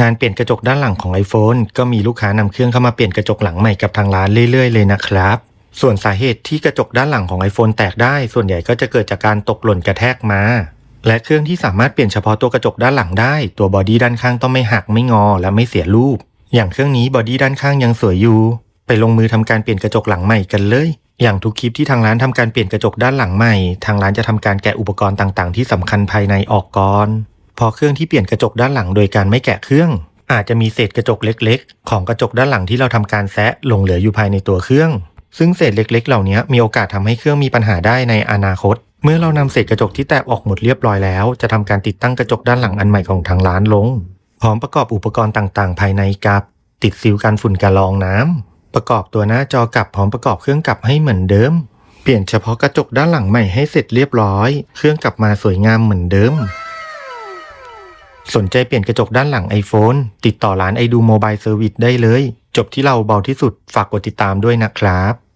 งานเปลี่ยนกระจกด้านหลังของ iPhone ก็มีลูกค้านำเครื่องเข้ามาเปลี่ยนกระจกหลังใหม่กับทางร้านเรื่อยๆเลยนะครับ ส่วนสาเหตุที่กระจกด้านหลังของ iPhone แตกได้ ส่วนใหญ่ก็จะเกิดจากการตกหล่นกระแทกมา และเครื่องที่สามารถเปลี่ยนเฉพาะตัวกระจกด้านหลังได้ ตัวบอดี้ด้านข้างต้องไม่หักไม่งอ และไม่เสียรูป อย่างเครื่องนี้บอดี้ด้านข้างยังสวยอยู่ ไปลงมือทำการเปลี่ยนกระจกหลังใหม่กันเลย อย่างทุกคลิปที่ทางร้านทำการเปลี่ยนกระจกด้านหลังใหม่ ทางร้านจะทำการแกะอุปกรณ์ต่างๆ ที่สำคัญภายในออกก่อน พอเครื่องที่เปลี่ยนกระจกด้านหลังโดยการไม่แกะเครื่อง อาจจะมีเศษกระจกเล็กๆ ของกระจกด้านหลังที่เราทำการแซะหลงเหลืออยู่ภายในตัวเครื่อง ซึ่งเศษเล็ก ๆ เหล่านี้มีโอกาสทำให้เครื่องมีปัญหาได้ในอนาคต เมื่อเรานำเศษกระจกที่แตกออกหมดเรียบร้อยแล้ว จะทำการติดตั้งกระจกด้านหลังอันใหม่ของทางร้านลง พร้อมประกอบอุปกรณ์ต่างๆ ภายในกับ ติดซิลกันฝุ่นกระรองน้ำประกอบตัวหน้าจอกลับพร้อมประกอบเครื่องกลับให้เหมือนเดิม เปลี่ยนเฉพาะกระจกด้านหลังใหม่ให้เสร็จเรียบร้อย เครื่องกลับมาสวยงามเหมือนเดิม สนใจเปลี่ยนกระจกด้านหลัง iPhone ติดต่อร้านไอดูโมบายเซอร์วิสได้เลย จบที่เราเบาที่สุดฝากกดติดตามด้วยนะครับ